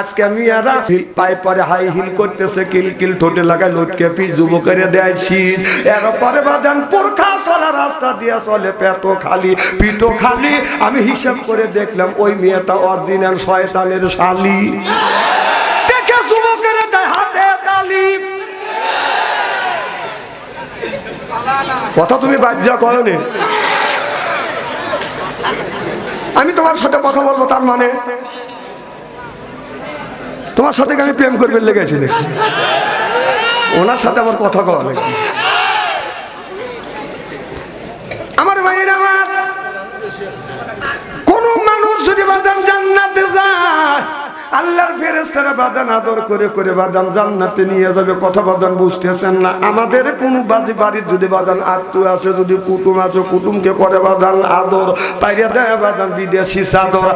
আজকে মেয়েরা পায়ে পরে হাই হিল করতেছে, কিল কিল ঠোঁটে লাগায় লটকে পি যুবকের দেয় শীষ এরপরে বাদান পোরখা চলা রাস্তা দিয়ে চলে পেটো খালি পিটো খালি। আমি হিসাব করে দেখলাম, ওই মেয়েটা অরিজিনাল শয়তানের শালি। দেখে যুবকের দেয় হাতে তালি। কথা তুমি বাজ্যা করনি। আমি তোমার সাথে কথা বলব, তার মানে? তোমার সাথে আমি প্রেম করবে লেগেছি দেখি ওনার সাথে আমার কথা কওয়া নাকি? আমার ভাইয়ের আমার কোন মানুষ যদি বাদাম জান্নাতে যায় আল্লাহর ফেরেস্তারা বাদান আদর করে করে বাদাম জান্নাতে নিয়ে যাবে। কথা বাদান বুঝতেছেন না। আমাদের কোন বাজি বাড়ির যদি বাদান আত্মীয় আছে যদি কুটুম আছে কুটুমকে করে বাদান আদর, পাইরে দেয় বাদান বিদেশি চাদর।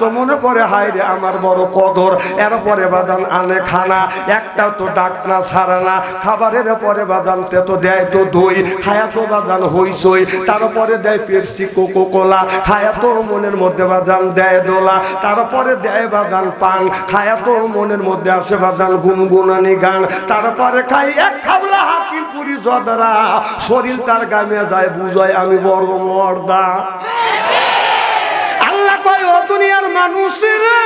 তো মনে করে, হায় রে আমার বড় কদর। এরপরে বাদান আনে খানা একটা তো ডাক না, ছাড়া না। খাবারের পরে বাদান তে তো দেয় তো দই খায়া তো বাদান হইসই তারপরে দেয় পেপসি কোকো কোলা খায়া তো মনের মধ্যে বাদান দেয় দোলা। তারপরে দেয় বাদান পান খায়া তো মনের মধ্যে আসে বাদান গুনগুনানি গান। তারপরে খাই এক খাবলা হাকিম পুরি জদরা। শরীর তার গামে যায়, বুঝায় আমি বড় মর্দা। আল্লাহ কয়, ও দুনিয়ার মানুষেরা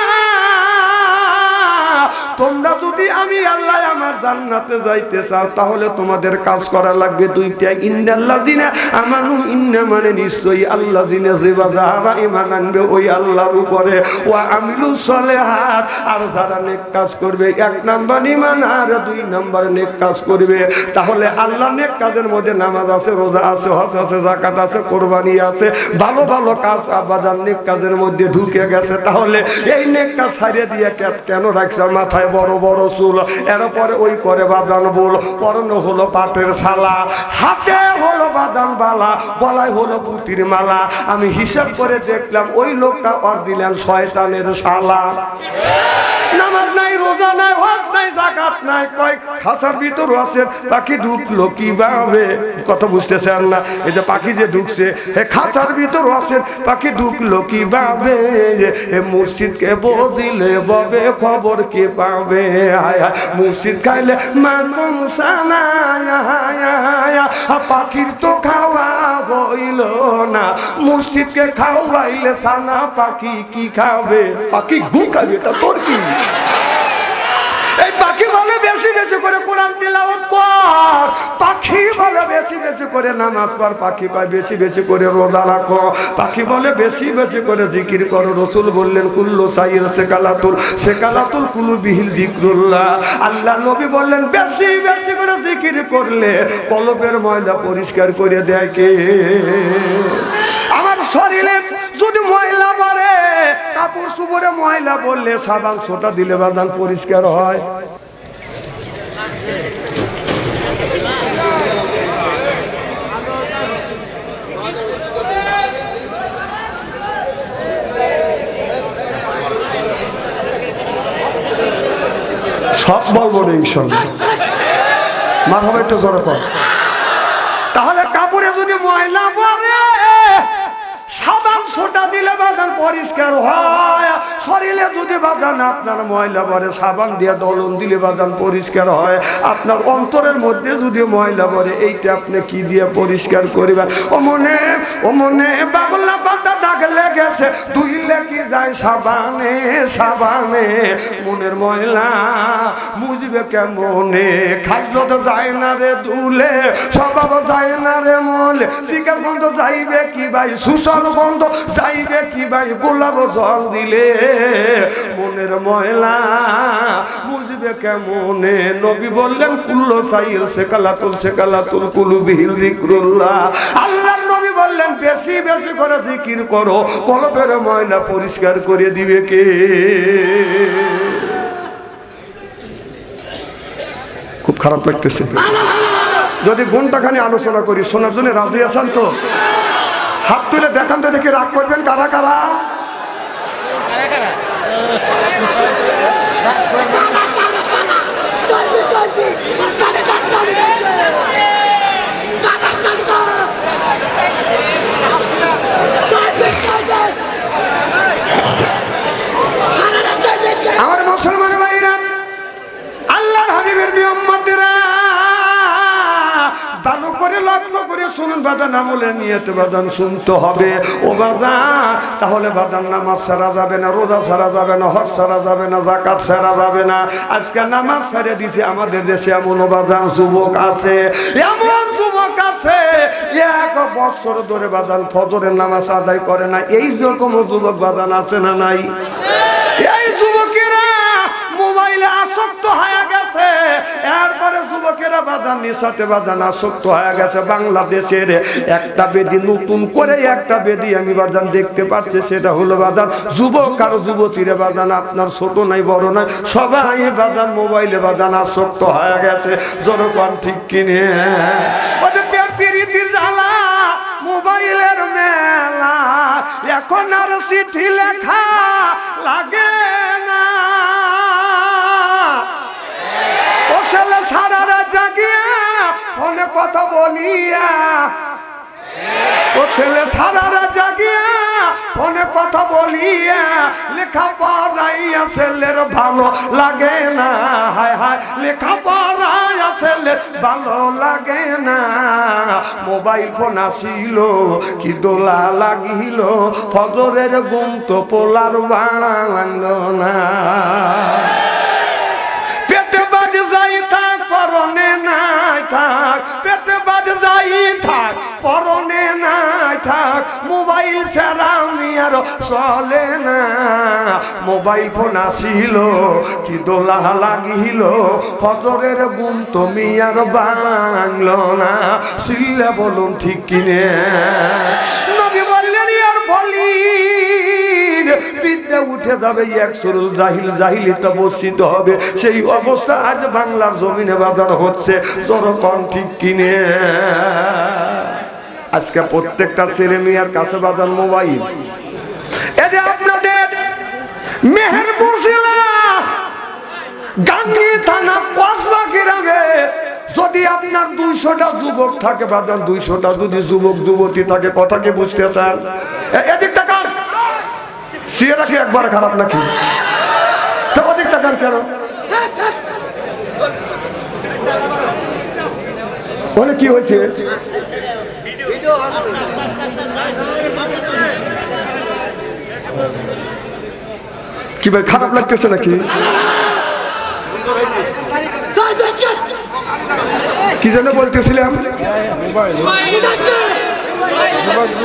তোমরা যদি আমি আল্লাহ আমার জান্নাতে যাইতে চাও, তাহলে তোমাদের কাজ করা লাগবে দুইটা ইন্দাল্লাহ দিনে আমানু, ইন্না মানে নিশ্চয়ই আল্লাহ দিনে যেবা যারা ইমান আনবে ওই আল্লাহর উপরে। ও আমিলু সলেহাত, আর যারা নেক কাজ করবে, এক নাম্বার ইমান আর দুই নাম্বার নেক কাজ করবে। তাহলে আল্লাহ নেক কাজের মধ্যে নামাজ আছে, রোজা আছে, হজ আছে জাকাত আছে, কোরবানি আছে, ভালো ভালো কাজ আবাদান নেক কাজের মধ্যে ঢুকে গেছে। তাহলে এই নেক কাজ ছাড়িয়ে দিয়ে কেন রাখছে? মাথায় বড় বড় চুল। এরপরে ওই করে বাদান বল। পরন হলো পাটের ছালা হাতে হলো বাদান বালা। গলায় হলো পুতির মালা। আমি হিসাব করে দেখলাম ওই লোকটা অরিজিনাল শয়তানের শালা। নামাজ রোজা নাই, জাকাত নাই, কয় খাসার ভিতর আছে পাখি ঢুকলো কীভাবে? কথা বুঝতেছেন না। এই যে পাখি যে ঢুকছে হে খাসার ভিতর আছে পাখি ঢুকলো কীভাবে? এ মুর্শিদকে বদিলে ববে, খবর কে পাবে? হায় হায় মুর্শিদ খাইলে মাকুম সানা পাখির তো খাওয়া হইল না। মুর্শিদকে খাওয়াইলে সানা পাখি কি খাবে? পাখি গু খাবে, তা তোর কি? এই পাখি বলে বেশি বেশি করে কোরআন তিলাওয়াত কর। পাখি বলে বেশি বেশি করে নামাজ পড়, পাখি কয় বেশি বেশি করে রোজা রাখো। পাখি বলে বেশি বেশি করে জিকির করো। রসুল বললেন, কুল্লু সাইল সেকালাতুল সেকালাতুল কুলু বিহিল জিক্রুল্লাহ আল্লাহ নবী বললেন, বেশি বেশি করে জিকির করলে কলবের ময়লা পরিষ্কার করে দেয় কে? সুপরে ময়লা পড়লে সাবান সোটা দিলে বাদান পরিষ্কার হয়। সব বলব না ইনশাল্লাহ। মার একটু জোরে কর। তাহলে কাপড়ে যদি ময়লা সোটা দিলে বাগান পরিষ্কার হয়। শরীরে যদি বাগান আপনার ময়লা পরে সাবান দিয়ে দলন দিলে বাগান পরিষ্কার হয়। আপনার অন্তরের মধ্যে যদি ময়লা পরে এইটা আপনি কি দিয়ে পরিষ্কার করিবেন? ও মনে ও মনে বাংলা পাতা লেগেছে, দুই লেগে যায় সাবানে সাবানে। মনের ময়লা মুজবে কেমনে? খাইলো তো যায় না রে দুলে, স্বভাব যায় না রে মলে। শিকার বন্ধ যাইবে কি ভাই? সুসল বন্ধ যাইবে কি ভাই? গোলাপ জল দিলে মনের ময়লা মুজবে কেমনে? নবী বললেন, কুল্লো সাইল সেকালাতুল সেকালাতুল কুলু বিহিল জিক্রুল্লাহ। আল্লাহ বললেন, বেশি বেশি করে জিকির করো কলবের ময়লা পরিষ্কার করে দিবে কে? খুব খারাপ লাগতেছে। যদি ঘন্টাখানি আলোচনা করি, শোনার জন্য রাজি আছেন তো? হাত তুলে দেখান তো দেখি রাগ করবেন কারা কারা? আমার বাদান আমলে নিয়ত বাদান শুনতে হবে। ও বাদান তাহলে বাদান নামাজ ছাড়া যাবে না, রোজা ছাড়া যাবে না, হজ ছাড়া যাবে না জাকাত ছাড়া যাবে না। আজকে নামাজ ছেড়ে দিছে আমাদের দেশে এমন বাদান যুবক আছে, এমন যুবক আছে, এক বছর ধরে বাদান ফজরের নামাজ আদায় করে না। এই রকম যুবক বাদান আছে না নাই? এই যুবকেরা মোবাইলে আসক্ত হয়ে এরপরে যুবকেরা বাজান নিশাতে বাজান আসক্ত হয়ে গেছে বাংলাদেশের। একটা বেদি নতুন করে একটা বেদি আমি বাজান দেখতে পাচ্ছি, সেটা হলো বাজান যুবক আর যুবতীরা বাজান, আপনার ছোট নাই, বড় নাই, সবাই বাজান মোবাইলে বাজান আসক্ত হয়ে গেছে। জনগণ ঠিক কিনে। মোবাইলের মেলা, এখন আর চিঠি লেখা লাগে। ছেলে সারা রাত জাগিয়া ফোনে কথা বলিয়া। ও ছেলে সারা রাত জাগিয়া ফোনে কথা বলিয়া লেখা পড়াইয়া ছেলের ভালো লাগে না। হায় হায় লেখা পড়াইয়া ছেলের ভালো লাগে না। মোবাইল ফোন আসিল, কি দোলা লাগিল, ফজরের গুম তো পোলার বাংলো না। থাক, মোবাইল ছাড়া আমি আর চলে না। মোবাইল ফোন আসিল, কি দোলা লাগিল, ফজরের গুম তুমি আর বাংল না। সিল্লে বলুন, ঠিক কিনে। নবী বললেন আর বলি উঠে যাবে, এক সরুল জাহিল জাহিলিতে বসিত হবে। সেই অবস্থা আজ বাংলার জমিনে বাজার হচ্ছে, জনগণ ঠিক কিনে। আজকে প্রত্যেকটা ছেলে মেয়ের কাছে বাজার মোবাইল। এই যে আপনাদের মেহেরপুর জেলা গাঙ্গি থানা কসবা গ্রামে যদি আপনার দুইশোটা যুবক থাকে বাজার দুইশোটা যদি যুবক, যুবতী থাকে, কথা কি বুঝতে চান এদিক টাকার সিয়েরা কি একবার খারাপ নাকি? তো অধিক টাকার কেন? বলে কি হয়েছে? কি ভাই, খারাপ লাগতেছে নাকি? কি যেন বলতেছিলাম?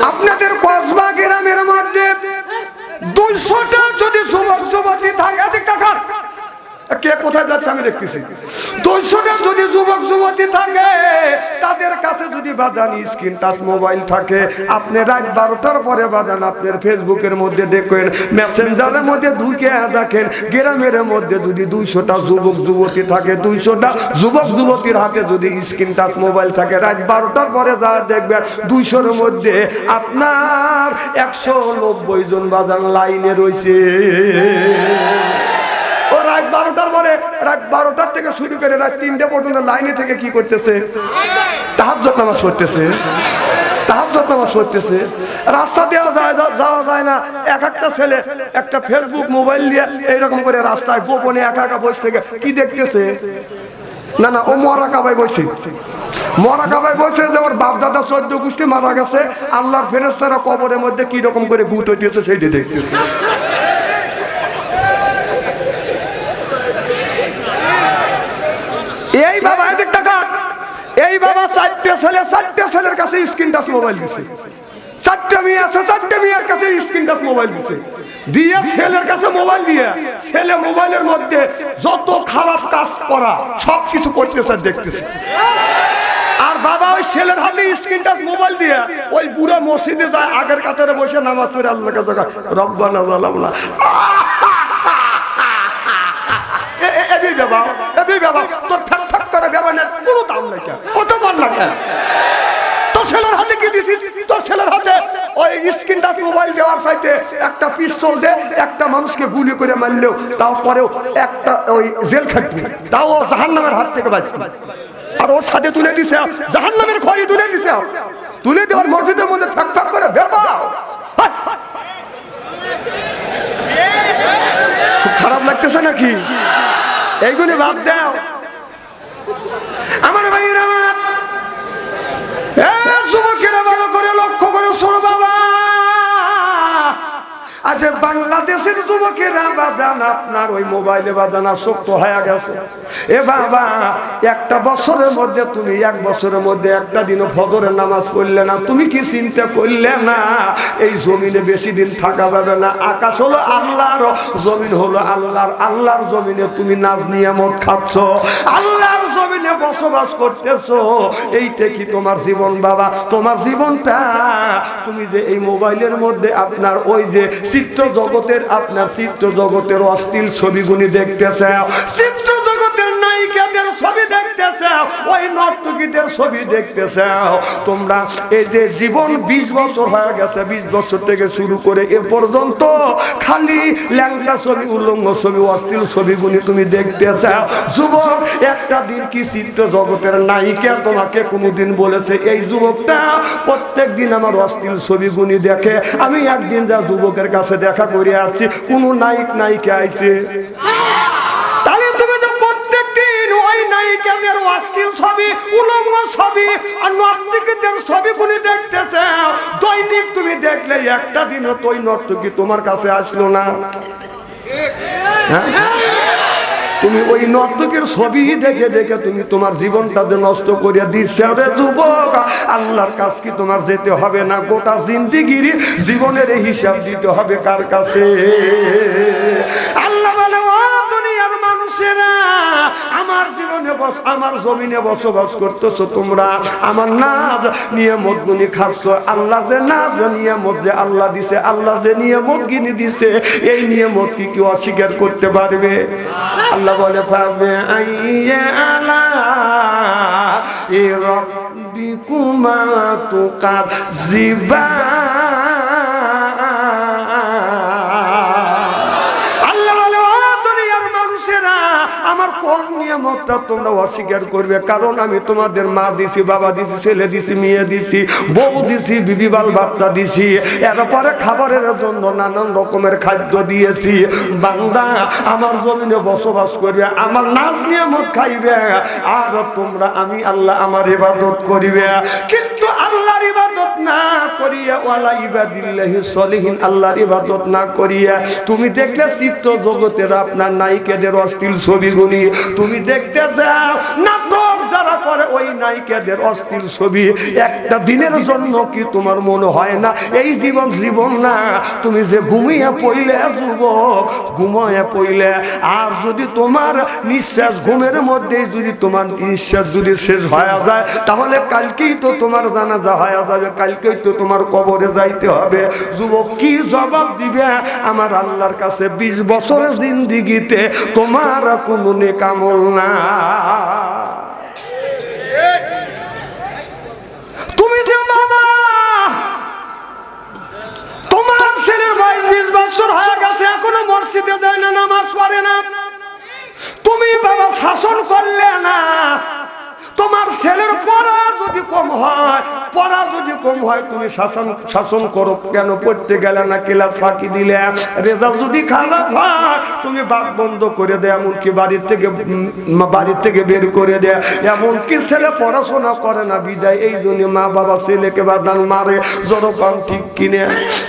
আপনাদের কসবা গ্রামের মধ্যে দুইশোটা যদি যুবক যুবতী থাকে কে কোথায় যাচ্ছে আমি দেখতেছি। দুইশোটা যদি যুবক, যুবতী থাকে, তাদের কাছে যদি বাজান স্ক্রিন টাচ মোবাইল থাকে, আপনি রাত বারোটার পরে বাজান, আপনার ফেসবুকের মধ্যে দেখেন, মেসেঞ্জারের মধ্যে ঢুকে দেখেন, গ্রামের মধ্যে যদি দুইশোটা যুবক, যুবতী থাকে, দুইশোটা যুবক, যুবতীর হাতে যদি স্ক্রিন টাচ মোবাইল থাকে, রাত বারোটার পরে যা দেখবেন, দুইশোর মধ্যে আপনার একশো নব্বই জন বাজান লাইনে রয়েছে। রাত বারোটার পরে, রাত বারোটার থেকে শুরু করে রাত তিনটে পর্যন্ত লাইনে থেকে কি করতেছে? তাহার নামাজ পড়তেছে। তাহার নামাজ পড়তেছে। রাস্তা যাওয়া যায় না। এক একটা ছেলে একটা ফেসবুক মোবাইল নিয়ে করে রাস্তায় একা একা বসে থেকে কি দেখতেছে? না না, ও বলছি বলছে যে ওর গোষ্ঠী মারা গেছে, আল্লাহর ফেরেস্তারা কবরের মধ্যে কি রকম করে গুট হইতেছে সেইটা দেখতেছে এই বাবা এদিক টাকা এই বাবা চারটে ছেলে চারটে ছেলের কাছে স্ক্রিন টাচ মোবাইল দিছে চারটে মেয়ে আছে চারটে মেয়ের কাছে স্ক্রিন টাচ মোবাইল দিছে দিয়ে ছেলের কাছে মোবাইল দিয়ে ছেলে মোবাইলের মধ্যে যত খারাপ কাজ করা সব কিছু আর দেখতেছে আর বাবা ওই ছেলের হাতে স্ক্রিন টাচ মোবাইল দিয়ে ওই বুড়ো মসজিদে যায় আগের কাতারে বসে নামাজ পড়ে আল্লাহ কাছে রব্বানা বাবা তোর কোনো দাম কত লাগে? তোর ছেলের হাতে কি দিছিস? তোর ছেলের হাতে ওই স্ক্রিন টাচ মোবাইল দেওয়ার চাইতে একটা পিস্তল দে, একটা মানুষকে গুলি করে মারলেও তারপরেও একটা ওই জেল খাটবি। তাও জাহান হাত থেকে বাঁচবি। আর ওর সাথে তুলে দিছে খড়ি তুলে দিছে। তুলে দেওয়ার মসজিদের মধ্যে ফ্যাক ফ্যাক করে খারাপ লাগতেছে নাকি? এইগুলি বাদ দাও। আমার ভাইয়ের আমার। যুবকেরা ভালো করে লক্ষ্য করে শোনো বাবা। আজ বাংলাদেশের যুবকেরা বাদান, আপনার ওই মোবাইলে বাদান আসক্ত হয়ে গেছে। এ বাবা, একটা বছরের মধ্যে তুমি এক বছরের মধ্যে একটা দিনও ফজরের নামাজ পড়লে না, তুমি কি চিন্তা করলে না? এই জমিনে বেশি দিন থাকা যাবে না। আকাশ হলো আল্লাহর, জমিন হলো আল্লাহর। আল্লাহর জমিনে তুমি নাজ নিয়ে মত খাচ্ছ। আল্লাহর জমিনে বসবাস করতেছো? এইটা কি তোমার জীবন, বাবা? তোমার জীবনটা? তুমি যে এই মোবাইলের মধ্যে আপনার ওই যে চিত্র জগতের আপনার চিত্র জগতের অস্থির ছবিগুলি দেখতেছে, চিত্র ছবি দেখতেছে ওই নর্তকীদের ছবি দেখতেছে তোমরা এই যে জীবন বিশ বছর হয়ে গেছে, বিশ বছর থেকে শুরু করে এ পর্যন্ত খালি ল্যাংটা ছবি উল্লঙ্গ ছবি অস্থির ছবিগুলি তুমি দেখতেছ যুবক, একটা দিন কি চিত্র জগতের নায়িকা তোমাকে কোনোদিন বলেছে, এই যুবকটা প্রত্যেক দিন আমার অস্থির ছবিগুলি দেখে, আমি একদিন যা যুবকের কাছে দেখা করে আসছি, কোনো নায়িক, নায়িকা আইছে। অশ্লীল ছবি উলঙ্গ ছবি, আর নর্তকীদের ছবিগুলি দেখতেছে। দৈনিক তুমি দেখলে একটা দিনও তো নর্তকী তোমার কাছে আসলো না। হ্যাঁ? তুমি ওই নর্তকের ছবি দেখে দেখে তুমি তোমার জীবনটা যে নষ্ট করিয়া দিচ্ছে রে যুবক, আল্লাহর কাছ কি তোমার যেতে হবে না? গোটা জিন্দিগির জীবনের হিসাব দিতে হবে কার কাছে? আল্লাহ বস, আমার জমিনে বসবাস করতেছো তোমরা। আমার নাজ নিয়ামত গুনি খাচ্ছ আল্লাহ যে নাজ নিয়ামত যে আল্লাহ দিছে, আল্লাহ যে নিয়ামত গিনি দিছে, এই নিয়ামত কি কেউ অস্বীকার করতে পারবে? আল্লাহ বলে পাবে আইয়া আলা এ রব্বিকুমা তুকার জিবা নিয়ামতটা তোমরা অস্বীকার করবে। কারণ আমি তোমাদের মা দিছি, বাবা দিছি, ছেলে দিছি, মেয়ে দিছি, বউ দিছি, বিবি, বাল, বাচ্চা দিছি। এরপরে খাবারের জন্য নানান রকমের খাদ্য দিয়েছি। বান্দা, আমার জমিনে বসবাস করবে, আমার নাচ নিয়ামত খাইবে, আর তোমরা আমি, আল্লাহ, আমার ইবাদত করিবে। কিন্তু না করিয়া, ওয়ালা ইবাদিল্লাহি সলিহিন, আল্লাহর ইবাদত না করিয়া, তুমি দেখলে চিত্র জগতের আপনার নায়িকাদের অশ্লীল ছবিগুলি। তুমি দেখতে যাও নাটক যারা করে, ওই নায়িকাদের অশ্লীল ছবি। একটা দিনের জন্য কি তোমার মনে হয় না? এই জীবন জীবন না, তুমি যে ঘুমিয়ে পইলে যুবক, ঘুমায় পইলে আর যদি তোমার নিঃশ্বাস ঘুমের মধ্যে যদি তোমার নিঃশ্বাস যদি শেষ হয়ে যায়, তাহলে কালকেই তো তোমার জানাজা হয়ে যাবে কালকেই তো তোমার কবরে যাইতে হবে। যুবক কি জবাব দিবে? আমার আল্লাহর কাছে বিশ বছরের জিন্দিগিতে তোমার কোনো নেকামল না যায় না, নামাজ পড়ে না। তুমি বাবা শাসন করলে না। তোমার ছেলের পড়া যদি কম হয়, পড়া যদি কম হয়, তুমি শাসন শাসন করো। কেন পড়তে গেলে না ক্লাস ফাঁকি দিলে? রেজাল্ট যদি খারাপ হয়, তুমি বাদ বন্ধ করে দেয় এমনকি বাড়ির থেকে বাড়ির থেকে বের করে দেয় এমনকি ছেলে পড়াশোনা করে না বিদায়, এই জন্য মা বাবা ছেলেকে বাদান মারে জড়কান ঠিক কিনে।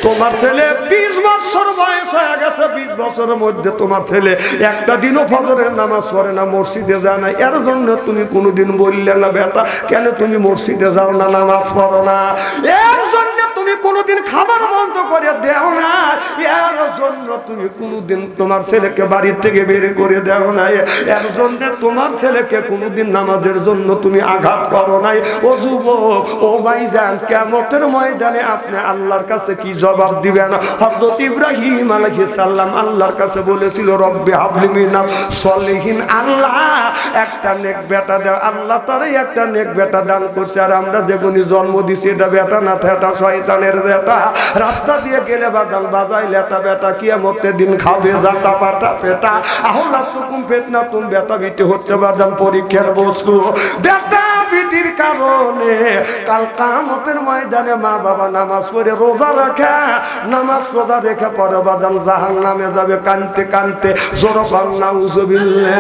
তোমার ছেলে বিশ বছর বয়স হয়ে গেছে, বিশ বছরের মধ্যে তোমার ছেলে একটা দিনও ফজরের নামাজ পড়ে না, মসজিদে যায় না। এর জন্য তুমি কোনোদিন বললে না বেটা কেন তুমি মসজিদে যাও না নামাজ পড়ো না? এর কোনোদিন খাবার বন্ধ করে দেও না। এর জন্য তুমি কোনোদিন তোমার ছেলেকে বাড়ির থেকে বের করে দেও না। এর জন্য তোমার ছেলেকে কোনোদিন নামাজের জন্য তুমি আঘাত করো নাই। ও যুবক, ও ভাইজান, কেমতের ময়দানে আপনি আল্লাহর কাছে কি জবাব দিবেন? হযরত ইব্রাহিম আলাইহিস সালাম আল্লাহর কাছে বলেছিল, রব্বে হাবলি মিনাল সলিহিন আল্লাহ। একটা নেক বেটা দাও আল্লাহ তারে একটা নেক বেটা দান করছে। আর আমরা যেগুনি জন্ম দিছি, এটা বেটা না এটা শয়তানের বেটা রাস্তা দিয়ে গেলে বাদাল বাজাই লেটা বেটা কি মতে দিন খাবে জাটা পাটা পেটা। আহলা তুকুম ফেতনা তুম বেটা বিতে হচ্ছে বাদাম পরীক্ষার বস্তু। বেটা বিটির কারণে কাল কামতের ময়দানে মা বাবা নামাজ পড়ে রোজা রাখে নামাজ রোজা রেখে পরে বাদাম জাহান নামে যাবে কানতে কানতে। জোর উজবিল্লা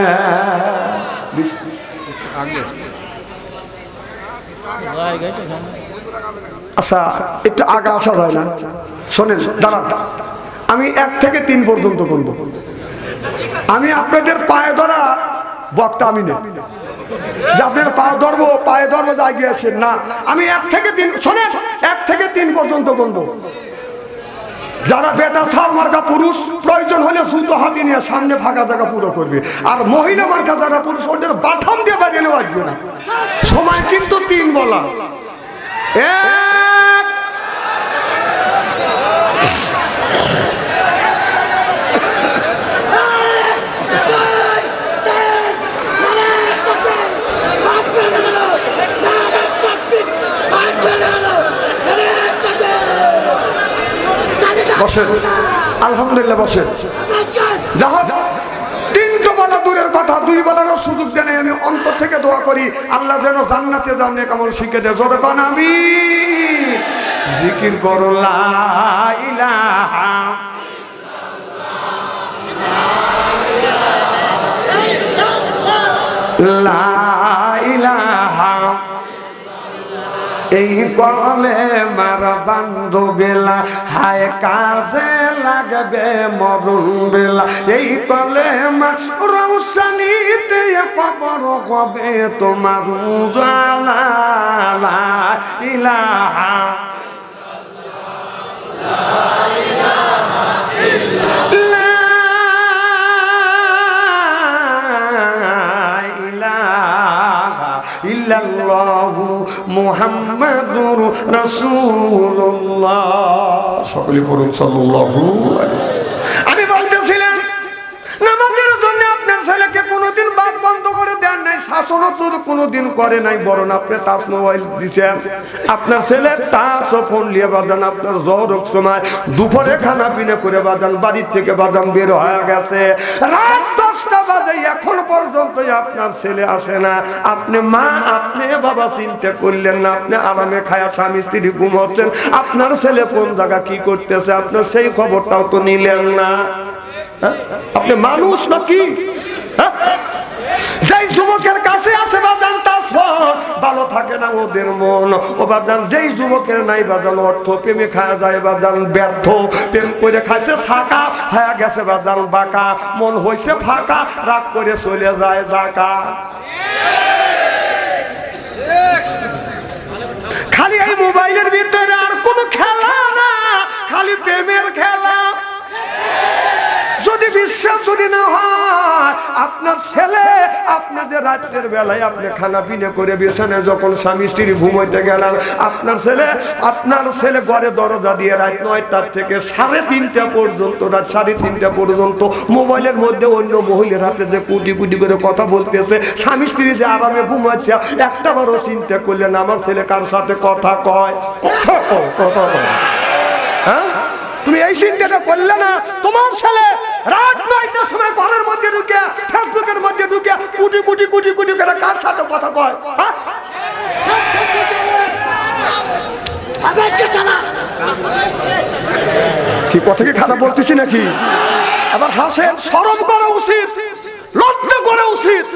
জায়গাটা আচ্ছা একটু আগা আসা যায় না। শোনেন, দাঁড়ান। আমি এক থেকে তিন পর্যন্ত বলব। আমি আপনাদের পায়ে ধরা বক্তা আমি না যে ধরবো, পায়ে ধরবো না, আমি এক থেকে তিন এক থেকে তিন পর্যন্ত যারা পুরুষ হলে নিয়ে সামনে ফাঁকা জায়গা পুরো করবে। আর মহিলা মার্কা যারা পুরুষ, ওদের বাথাম দিয়ে বাড়িয়ে আসবে না। সময় কিন্তু তিন বলা। এক। বসেন। আলহামদুলিল্লাহ বসেন। বলা দূরের কথা দুই বলারও সুযোগ জানে আমি অন্তর থেকে দোয়া করি, আল্লাহ যেন জান্নাতে জানে কেমন শিখে দেয় জোরে কন আমি জিকির করো, লা এই কলে মার বান্ধু বেলা, হায় কাজে লাগবে মরুন বেলা। এই কলে মার রৌশনীতে কবর কবে তোমার জালা ইলাহা। ইল্লাল্লাহু মুহাম্মাদুর রাসূলুল্লাহ। সকলে পড়ুন সাল্লাল্লাহু আমি বলতেছিলাম নামাজের জন্য আপনার ছেলেকে কোনোদিন বাদ বন্ধ করে দেন নাই শাসনও তো কোনোদিন করে নাই বরং আপনি টাচ মোবাইল দিছেন আপনার ছেলে ও ফোন নিয়ে বাজান আপনার জ্বর সময় দুপুরে খানা পিনে করে বাজান বাড়ির থেকে বাজান বের হয়ে গেছে। রাত দশটা বাজে এখন পর্যন্ত আপনার ছেলে আসে না। আপনি মা, আপনি বাবা চিন্তা করলেন না, আপনি আরামে খায়া স্বামী স্ত্রী ঘুমাচ্ছেন। আপনার ছেলে কোন জায়গা কি করতেছে? আপনার সেই খবরটাও তো নিলেন না। হ্যাঁ? আপনি মানুষ নাকি? হ্যাঁ? যেই যুবকের কাছে আছে বাজান ভালো থাকে না ওদের মন। ও বাজান যেই যুবকের নাই বাজান অর্থ প্রেমে খাওয়া যায় বাজান ব্যর্থ প্রেম করে খাইছে ছাকা হয়ে গেছে বাজান বাঁকা। মন হইছে ফাঁকা, রাগ করে চলে যায় জাকা। খালি এই মোবাইলের ভিতরে আর কোনো খেলা না, খালি প্রেমের খেলা। যদি বিশ্বাস যদি না হয়, আপনার ছেলে আপনাদের রাত্রের বেলায় আপনি খানা পিনে করে বিছানে যখন স্বামী স্ত্রী ঘুমাইতে গেলেন, আপনার ছেলে আপনার ছেলে ঘরে দরজা দিয়ে রাত নয়টার থেকে সাড়ে তিনটা পর্যন্ত, রাত সাড়ে তিনটা পর্যন্ত মোবাইলের মধ্যে অন্য মহিলার হাতে যে কুটি কুটি করে কথা বলতেছে, স্বামী স্ত্রী যে আরামে ঘুমাচ্ছে, একটা বারও চিন্তা করলেন, আমার ছেলে কার সাথে কথা কয়? কথা কয় কথা কয়। হ্যাঁ? তুমি এই চিন্তাটা করলে না, তোমার ছেলে রাত নয়টার ঘরের মধ্যে ঢুকে, ফেসবুকের মধ্যে ঢুকে, কুটি কুটি কুটি কুটি করে কার সাথে কথা কয়? হ্যাঁ? কি কথা কি খারাপ বলতেছি নাকি? আবার হাসেন সরম করা উচিত, লজ্জা করা উচিত।